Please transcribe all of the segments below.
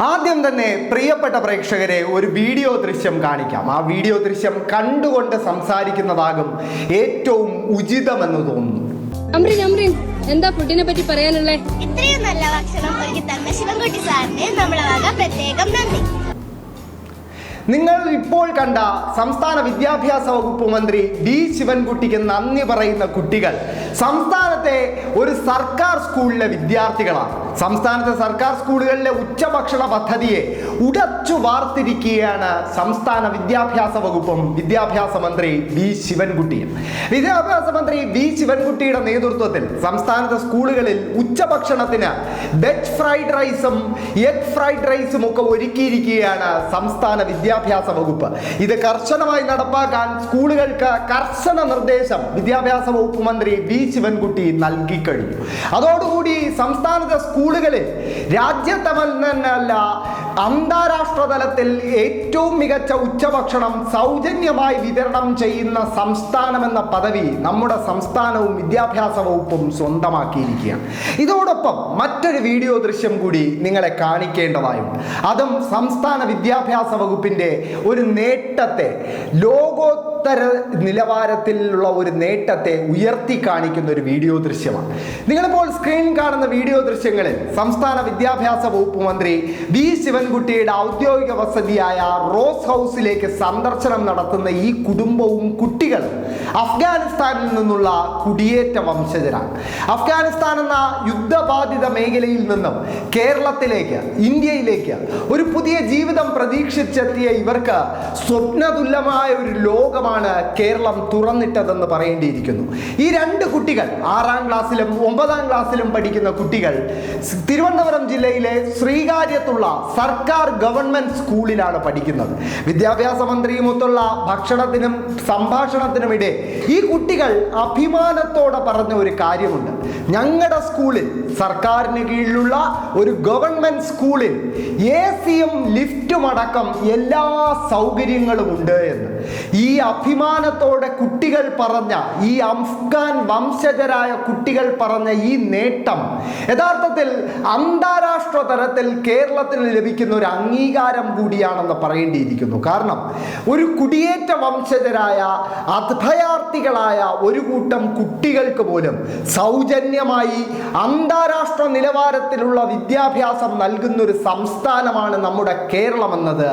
ആദ്യം തന്നെ പ്രിയപ്പെട്ട പ്രേക്ഷകരെ ഒരു വീഡിയോ ദൃശ്യം കാണിക്കാം. ആ വീഡിയോ ദൃശ്യം കണ്ടുകൊണ്ട് സംസാരിക്കുന്നതാകും ഏറ്റവും ഉചിതമെന്ന് തോന്നുന്നു. അമ്രീൻ അമ്രീൻ എന്താ ഫുഡിനെ പറ്റി പറയാനുള്ളേ? ഇത്രയും നല്ല ഭക്ഷണം ഒരുക്കി തന്ന ശിവൻകുട്ടി സാറിന് നമ്മളെ വക പ്രത്യേകം നന്ദി. നിങ്ങൾ ഇപ്പോൾ കണ്ട സംസ്ഥാന വിദ്യാഭ്യാസ വകുപ്പ് മന്ത്രി ഡി ശിവൻകുട്ടിക്ക് നന്ദി പറയുന്ന കുട്ടികൾ സംസ്ഥാനത്തെ ഒരു സർക്കാർ സ്കൂളിലെ വിദ്യാർത്ഥികളാണ്. സംസ്ഥാനത്തെ സർക്കാർ സ്കൂളുകളിലെ ഉച്ചഭക്ഷണ പദ്ധതിയെ ഉടച്ചു വാർത്തിരിക്കുകയാണ് സംസ്ഥാന വിദ്യാഭ്യാസ വകുപ്പും വിദ്യാഭ്യാസ മന്ത്രി വി ശിവൻകുട്ടിയും. വിദ്യാഭ്യാസ മന്ത്രി വി ശിവൻകുട്ടിയുടെ നേതൃത്വത്തിൽ സംസ്ഥാനത്തെ സ്കൂളുകളിൽ ഉച്ചഭക്ഷണത്തിന് വെജ് ഫ്രൈഡ് റൈസും എഗ് ഫ്രൈഡ് റൈസും ഒക്കെ ഒരുക്കിയിരിക്കുകയാണ് സംസ്ഥാന വിദ്യാഭ്യാസ വകുപ്പ്. ഇത് കർശനമായി നടപ്പാക്കാൻ സ്കൂളുകൾക്ക് കർശന നിർദ്ദേശം വിദ്യാഭ്യാസ വകുപ്പ് മന്ത്രി വി. ശിവൻകുട്ടി നൽകി കഴിഞ്ഞു. അതോടുകൂടി സംസ്ഥാനത്തെ സ്കൂളുകളിൽ രാജ്യത്തെ അന്താരാഷ്ട്ര തലത്തിൽ ഏറ്റവും മികച്ച ഉച്ചഭക്ഷണം സൗജന്യമായി വിതരണം ചെയ്യുന്ന സംസ്ഥാനമെന്ന പദവി നമ്മുടെ സംസ്ഥാനവും വിദ്യാഭ്യാസ വകുപ്പും സ്വന്തമാക്കിയിരിക്കുകയാണ്. ഇതോടൊപ്പം മറ്റൊരു വീഡിയോ ദൃശ്യം കൂടി നിങ്ങളെ കാണിക്കേണ്ടതായുണ്ട് അതും സംസ്ഥാന വിദ്യാഭ്യാസ വകുപ്പിന്റെ ഒരു നേട്ടത്തെ ലോകോത്തര നിലവാരത്തിലുള്ള ഒരു നേട്ടത്തെ ഉയർത്തി കാണിക്കുന്ന ഒരു വീഡിയോ ദൃശ്യമാണ്. നിങ്ങളിപ്പോൾ സ്ക്രീനിൽ കാണുന്ന വീഡിയോ ദൃശ്യങ്ങളിൽ സംസ്ഥാന വിദ്യാഭ്യാസ വകുപ്പ് മന്ത്രി വി ശിവൻകുട്ടിയുടെ ഔദ്യോഗിക വസതിയായ റോസ് ഹൗസിലേക്ക് സന്ദർശനം നടത്തുന്ന ഈ കുടുംബവും കുട്ടികളും അഫ്ഗാനിസ്ഥാനിൽ നിന്നുള്ള കുടിയേറ്റ വംശജരാണ്. അഫ്ഗാനിസ്ഥാൻ എന്ന യുദ്ധബാധിത മേഖലയിൽ നിന്നും കേരളത്തിലേക്ക് ഇന്ത്യയിലേക്ക് ഒരു പുതിയ ജീവിതം പ്രതീക്ഷിച്ചെത്തിയ ഇവർക്ക് സ്വപ്നതുല്യമായ ഒരു ലോകമാണ് കേരളം തുറന്നിട്ടതെന്ന് പറയേണ്ടിയിരിക്കുന്നു. ഈ രണ്ട് കുട്ടികൾ ആറാം ക്ലാസ്സിലും ഒമ്പതാം ക്ലാസ്സിലും പഠിക്കുന്ന കുട്ടികൾ തിരുവനന്തപുരം ജില്ലയിലെ ശ്രീകാര്യത്തുള്ള സർക്കാർ ഗവൺമെന്റ് സ്കൂളിലാണ് പഠിക്കുന്നത്. വിദ്യാഭ്യാസ മന്ത്രിയുമൊത്തുള്ള ഭക്ഷണത്തിനും സംഭാഷണത്തിനുമിടെ ഈ കുട്ടികൾ അഭിമാനത്തോടെ പറഞ്ഞ ഒരു കാര്യമുണ്ട്. ഞങ്ങളുടെ സ്കൂളിൽ സർക്കാരിന് കീഴിലുള്ള ഒരു ഗവൺമെന്റ് സ്കൂളിൽ എ സിയും ലിഫ്റ്റും അടക്കം എല്ലാ സൗകര്യങ്ങളും ഉണ്ട് എന്ന്. ഈ അഭിമാനത്തോടെ കുട്ടികൾ പറഞ്ഞ ഈ അഫ്ഗാൻ വംശജരായ കുട്ടികൾ പറഞ്ഞ ഈ നേട്ടം യഥാർത്ഥത്തിൽ അന്താരാഷ്ട്ര തലത്തിൽ കേരളത്തിന് ലഭിക്കുന്ന ഒരു അംഗീകാരം കൂടിയാണെന്ന് പറയേണ്ടിയിരിക്കുന്നു. കാരണം ഒരു കുടിയേറ്റ വംശജരായ അഭയാർത്ഥികളായ ഒരു കൂട്ടം കുട്ടികൾക്ക് പോലും സൗജന്യമായി അന്താരാഷ്ട്ര നിലവാരത്തിലുള്ള വിദ്യാഭ്യാസം നൽകുന്ന ഒരു സംസ്ഥാനമാണ് നമ്മുടെ കേരളം. എന്നത്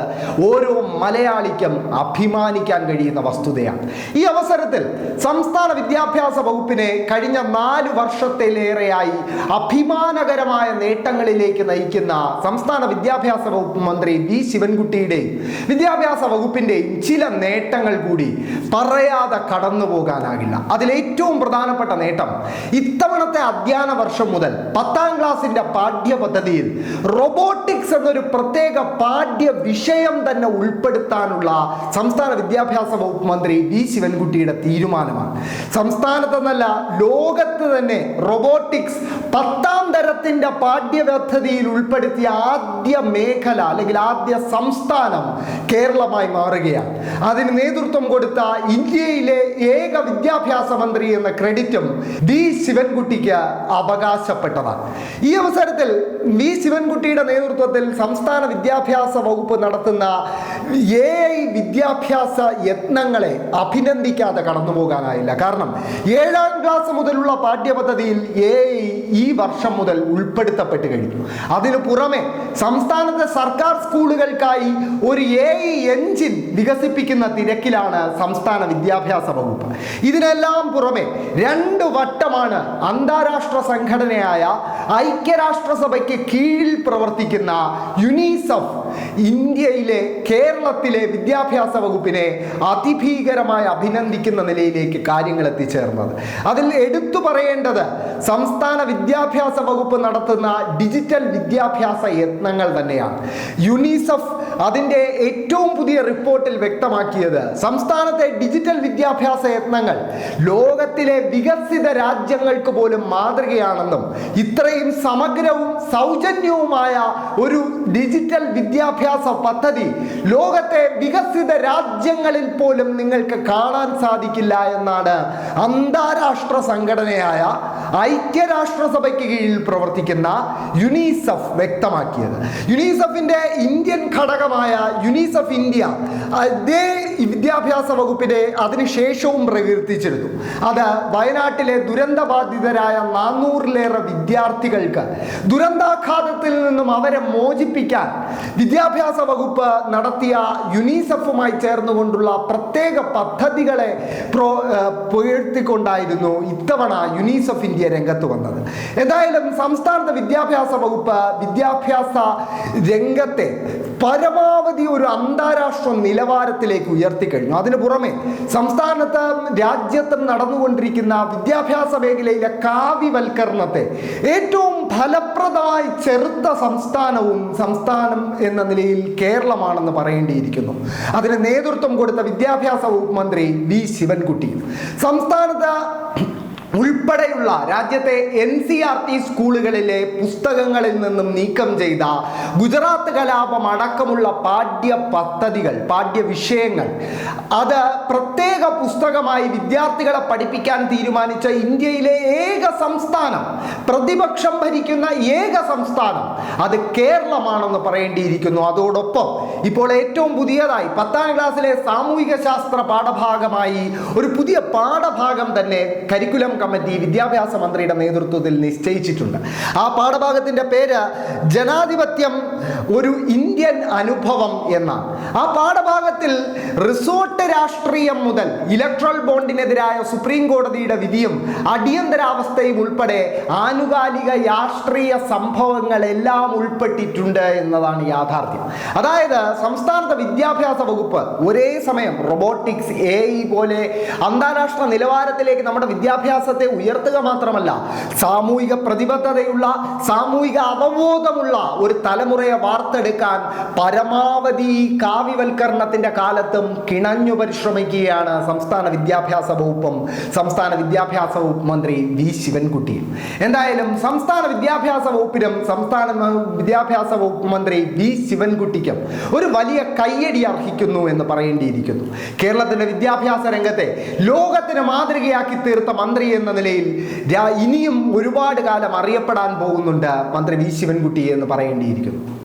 ഓരോ മലയാളിക്കും അഭിമാനിക്കാൻ കഴിയുന്ന വസ്തുതയാണ്. ഈ അവസരത്തിൽ സംസ്ഥാന വിദ്യാഭ്യാസ വകുപ്പിനെ കഴിഞ്ഞ നാല് വർഷത്തിലേറെയായി അഭിമാനകരമായ നേട്ടങ്ങളിലേക്ക് നയിക്കുന്ന സംസ്ഥാന വിദ്യാഭ്യാസ വകുപ്പ് മന്ത്രി വി ശിവൻകുട്ടിയുടെയും വിദ്യാഭ്യാസ വകുപ്പിന്റെയും ചില നേട്ടങ്ങൾ കൂടി പറയാതെ കടന്നു പോകാനാകില്ല. അതിലേറ്റവും പ്രധാനപ്പെട്ട നേട്ടം ഇത്തവണത്തെ അധ്യയന വർഷം മുതൽ പത്താം ക്ലാസിന്റെ പാഠ്യപദ്ധതിയിൽ റോബോട്ടിക്സ് എന്നൊരു പ്രത്യേക പാഠ്യ വിഷയം തന്നെ ഉൾപ്പെടുത്താനുള്ള സംസ്ഥാന വിദ്യാഭ്യാസ വകുപ്പ് മന്ത്രി വി ശിവൻകുട്ടിയുടെ തീരുമാനമാണ്. സംസ്ഥാനത്തെന്നല്ല ലോകത്ത് തന്നെ റോബോട്ടിക്സ് പത്താം തരത്തിന്റെ പാഠ്യപദ്ധതിയിൽ ഉൾപ്പെടുത്തിയ ആദ്യ മേഖല അല്ലെങ്കിൽ ആദ്യ സംസ്ഥാനം കേരളമായി മാറുകയാണ്. അതിന് നേതൃത്വം കൊടുത്ത ഇന്ത്യയിലെ ഏക വിദ്യാഭ്യാസ മന്ത്രി എന്ന ക്രെഡിറ്റും വി ശിവൻകുട്ടിക്ക് അവകാശപ്പെട്ടതാണ്. ഈ അവസരത്തിൽ വി ശിവൻകുട്ടിയുടെ നേതൃത്വത്തിൽ സംസ്ഥാന വിദ്യാഭ്യാസ വകുപ്പ് നടത്തുന്ന എ ഐ വിദ്യാഭ്യാസ യത്നങ്ങളെ അഭിനന്ദിക്കാതെ കടന്നു പോകാനായില്ല കാരണം ഏഴാം ക്ലാസ് മുതലുള്ള പാഠ്യപദ്ധതിയിൽ എ ഐ ഈ വർഷം മുതൽ ഉൾപ്പെടുത്തപ്പെട്ട് കഴിഞ്ഞു. അതിനു പുറമെ സംസ്ഥാനത്തെ സർക്കാർ സ്കൂളുകൾക്കായി ഒരു എ എഞ്ചിൻ വികസിപ്പിക്കുന്ന തിരക്കിലാണ് സംസ്ഥാന വിദ്യാഭ്യാസ വകുപ്പ്. ഇതിനെല്ലാം പുറമെ രണ്ട് വട്ടമാണ് അന്താരാഷ്ട്ര സംഘടനയായ ഐക്യരാഷ്ട്രസഭയ്ക്ക് കീഴിൽ പ്രവർത്തിക്കുന്ന യുനീസഫ് ഇന്ത്യയിലെ കേരളത്തിലെ വിദ്യാഭ്യാസ വകുപ്പിനെ അതിഭീകരമായി അഭിനന്ദിക്കുന്ന നിലയിലേക്ക് കാര്യങ്ങൾ എത്തിച്ചേർന്നത്. അതിൽ എടുത്തു പറയേണ്ടത് സംസ്ഥാന വിദ്യാഭ്യാസ വകുപ്പ് നടത്തുന്ന ഡിജിറ്റൽ വിദ്യാഭ്യാസ യത്നങ്ങൾ തന്നെയാണ്. യുനിസെഫ് അതിന്റെ ഏറ്റവും പുതിയ റിപ്പോർട്ടിൽ വ്യക്തമാക്കിയത് സംസ്ഥാനത്തെ ഡിജിറ്റൽ വിദ്യാഭ്യാസ യത്നങ്ങൾ ലോകത്തിലെ വികസിത രാജ്യങ്ങൾക്ക് പോലും മാതൃകയാണെന്നും ഇത്രയും സമഗ്രവും സൗജന്യവുമായ ഒരു ഡിജിറ്റൽ വിദ്യാഭ്യാസ പദ്ധതി ലോകത്തെ വികസിത രാജ്യങ്ങളിൽ പോലും നിങ്ങൾക്ക് കാണാൻ സാധിക്കില്ല എന്നാണ് അന്താരാഷ്ട്ര സംഘടനയായ ഐക്യരാഷ്ട്രസഭയ്ക്ക് കീഴിൽ പ്രവർത്തിക്കുന്ന യുനിസെഫ് വ്യക്തമാക്കിയത്. യുനിസെഫിന്റെ ഇന്ത്യൻ ഘടകമായ യുനിസെഫ് ഇന്ത്യ അതേ വിദ്യാഭ്യാസ വകുപ്പിനെ അതിനുശേഷവും പ്രകീർത്തിച്ചിരുന്നു. അത് വയനാട്ടിലെ ദുരന്തബാധിതരായ നാനൂറിലേറെ വിദ്യാർത്ഥികൾക്ക് ദുരന്താഘാതത്തിൽ നിന്നും അവരെ മോചിപ്പിക്കാൻ വിദ്യാഭ്യാസ വകുപ്പ് നടത്തിയ യുനിസെഫുമായി ചേർന്നുകൊണ്ടുള്ള പ്രത്യേക പദ്ധതികളെ പ്രോ പുകഴ്ത്തിക്കൊണ്ടായിരുന്നു ഇത്തവണ യുനിസെഫ് ഇന്ത്യ രംഗത്ത് വന്നത്. എന്തായാലും സംസ്ഥാനത്തെ വിദ്യാഭ്യാസ വകുപ്പ് വിദ്യാഭ്യാസ രംഗത്തെ പരമാവധി ഒരു അന്താരാഷ്ട്ര നിലവാരത്തിലേക്ക് ഉയർത്തിക്കഴിഞ്ഞു അതിന് പുറമെ സംസ്ഥാനത്ത് രാജ്യത്തും നടന്നുകൊണ്ടിരിക്കുന്ന വിദ്യാഭ്യാസ മേഖലയിലെ കാവ്യവൽക്കരണത്തെ ഏറ്റവും ഫലപ്രദമായി ചെറുത്ത സംസ്ഥാനവും സംസ്ഥാനം എന്ന നിലയിൽ കേരളമാണെന്ന് പറയേണ്ടിയിരിക്കുന്നു. അതിന് നേതൃത്വം കൊടുത്ത വിദ്യാഭ്യാസ വകുപ്പ് മന്ത്രി വി. ശിവൻകുട്ടി. സംസ്ഥാനത്ത് ഉൾപ്പെടെയുള്ള രാജ്യത്തെ എൻ സി ആർ ടി സ്കൂളുകളിലെ പുസ്തകങ്ങളിൽ നിന്നും നീക്കം ചെയ്ത ഗുജറാത്ത് കലാപം അടക്കമുള്ള പാഠ്യ പദ്ധതികൾ പാഠ്യ വിഷയങ്ങൾ അത് പ്രത്യേക പുസ്തകമായി വിദ്യാർത്ഥികളെ പഠിപ്പിക്കാൻ തീരുമാനിച്ച ഇന്ത്യയിലെ ഏക സംസ്ഥാനം പ്രതിപക്ഷം ഭരിക്കുന്ന ഏക സംസ്ഥാനം അത് കേരളമാണെന്ന് പറയേണ്ടിയിരിക്കുന്നു. അതോടൊപ്പം ഇപ്പോൾ ഏറ്റവും പുതിയതായി പത്താം ക്ലാസ്സിലെ സാമൂഹിക ശാസ്ത്ര പാഠഭാഗമായി ഒരു പുതിയ പാഠഭാഗം തന്നെ കരിക്കുലം കമ്മിറ്റി വിദ്യാഭ്യാസ മന്ത്രിയുടെ നേതൃത്വത്തിൽ നിശ്ചയിച്ചിട്ടുണ്ട്. ആ പാഠഭാഗത്തിന്റെ പേര് ജനാധിപത്യം ഒരു ഇന്ത്യൻ അനുഭവം എന്നാണ്. ആ പാഠഭാഗത്തിൽ റിസോർട്ട് രാഷ്ട്രീയം മുതൽ ഇലക്ട്രൽ ബോണ്ടിനെതിരായ സുപ്രീം കോടതിയുടെ വിധിയും അടിയന്തരാവസ്ഥയും ഉൾപ്പെടെ ആനുകാലിക രാഷ്ട്രീയ സംഭവങ്ങളെല്ലാം ഉൾപ്പെട്ടിട്ടുണ്ട് എന്നതാണ് യാഥാർത്ഥ്യം. അതായത് സംസ്ഥാനത്തെ വിദ്യാഭ്യാസ വകുപ്പ് ഒരേ സമയം റോബോട്ടിക്സ് എ പോലെ അന്താരാഷ്ട്ര നിലവാരത്തിലേക്ക് നമ്മുടെ വിദ്യാഭ്യാസത്തെ ഉയർത്തുക മാത്രമല്ല സാമൂഹിക പ്രതിബദ്ധതയുള്ള സാമൂഹിക അവബോധമുള്ള ഒരു തലമുറയെ വാർത്തെടുക്കാൻ പരമാവധി കാവ്യവൽക്കരണത്തിന്റെ കാലത്തും കിണഞ്ഞു പരിശ്രമിക്കുകയാണ് സംസ്ഥാന വിദ്യാഭ്യാസ വകുപ്പും സംസ്ഥാന വിദ്യാഭ്യാസ വകുപ്പ് മന്ത്രി വി ശിവൻകുട്ടിയും എന്തായാലും സംസ്ഥാന വിദ്യാഭ്യാസ വകുപ്പിനും സംസ്ഥാന വിദ്യാഭ്യാസ വകുപ്പ് മന്ത്രി വി ശിവൻകുട്ടിക്കും ഒരു വലിയ കയ്യടി അർഹിക്കുന്നു എന്ന് പറയേണ്ടിയിരിക്കുന്നു. കേരളത്തിലെ വിദ്യാഭ്യാസ രംഗത്തെ ലോകത്തിന് മാതൃകയാക്കി തീർത്ത മന്ത്രി എന്ന നിലയിൽ ഇനിയും ഒരുപാട് കാലം അറിയപ്പെടാൻ പോകുന്നുണ്ട് മന്ത്രി വി ശിവൻകുട്ടി എന്ന് പറയേണ്ടിയിരിക്കുന്നു.